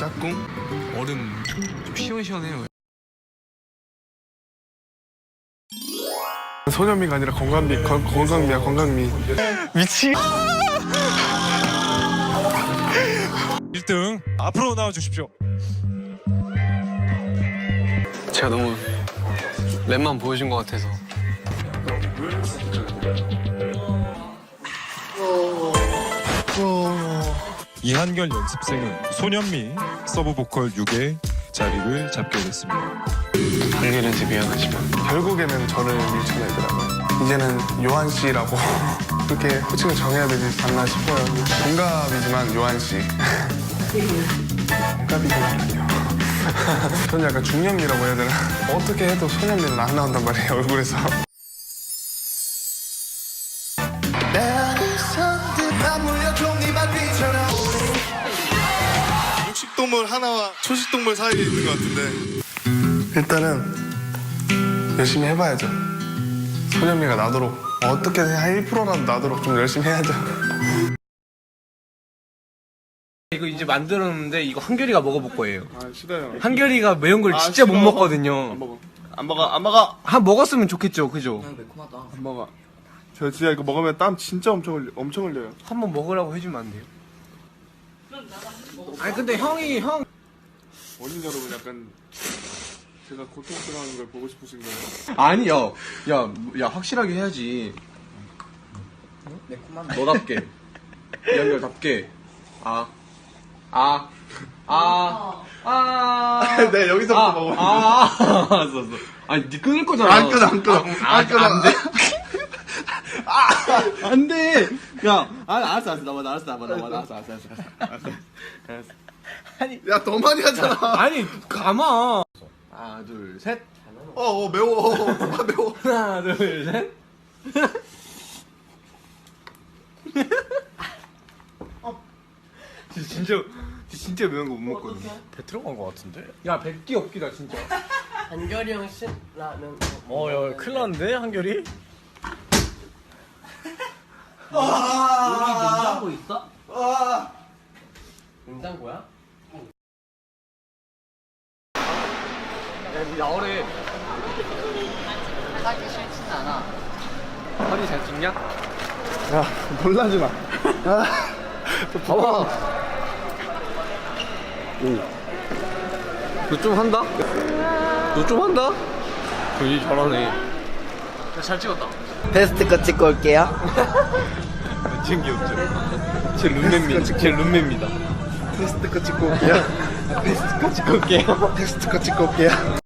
짝꿍 얼음 좀 시원시원해요. 소년미가 아니라 건강미 건, 건강미야 건강미 미치 1등 앞으로 나와 주십시오. 제가 너무 랩만 보여준 것 같아서. 이한결 연습생은 소년미 서브 보컬 6의 자리를 잡게 됐습니다. 한결한테 미안하지만 결국에는 저를 밀쳐내더라고요. 이제는 요한 씨라고 그렇게 호칭을 정해야 되지 않나 싶어요. 동갑이지만 요한 씨. 동갑이지만요. 저는 약간 중년미라고 해야 되나? 어떻게 해도 소년미는 안 나온단 말이에요 얼굴에서 동물 하나와 초식 동물 사이에 있는 것 같은데 일단은 열심히 해봐야죠 소년미가 나도록 어떻게든 한 1%라도 나도록 좀 열심히 해야죠 이거 이제 만들었는데 이거 한결이가 먹어볼 거예요. 아 싫어요 한결이가 매운 걸 아, 진짜 못 싫어. 먹거든요. 안 먹어 안 먹어 안 먹어 한 먹었으면 좋겠죠, 그죠? 안 먹어 저 진짜 이거 먹으면 땀 진짜 엄청 흘려, 엄청 흘려요 한번 먹으라고 해주면 안 돼요? 아니 근데 형이 형 원인 여러분 약간 제가 고통스러운 걸 보고 싶으신 거예요 아니 야, 야, 야 확실하게 해야지. 너답게, 연결답게. 아, 아, 아, 아. 네 여기서부터 아, 먹어 아, 알았어, 알았어. 아니, 니 끊을 거잖아. 안 끊어 안 끊어 아, 안 끊어 안 돼. 아, 안 돼. 야, 아, 알았어, 알았어. 나봐, 알았어, 나봐, 나봐, 알았어, 알았어, 알았어. 알았어. 야더 많이 하잖아 아니, 가마. 하나, 둘, 셋. 어, 어 매워 아 매워 하나, 둘, 셋. 진짜, 진짜 매운 거 못 먹거든. 배 들어간 것 같은데? 야, 백기 없기다, 진짜. 한결이 형 신라면 어, 야, 큰일 났는데, 한결이? 여기 냉장고 있어? 냉장고야? 야, 니 나오래. 하기 싫진 않아 허리 잘 찍냐? 야 놀라지 마 봐봐. 너좀 한다? 너 좀 한다? 괜히 잘하네. 야, 잘 찍었다. 베스트 거 찍고 올게요 진짜 귀엽죠? 제 룸메입니다. 제 룸메입니다. 테스트 거 찍고 올게요 찍고 올게요. 테스트 거 찍고 올게요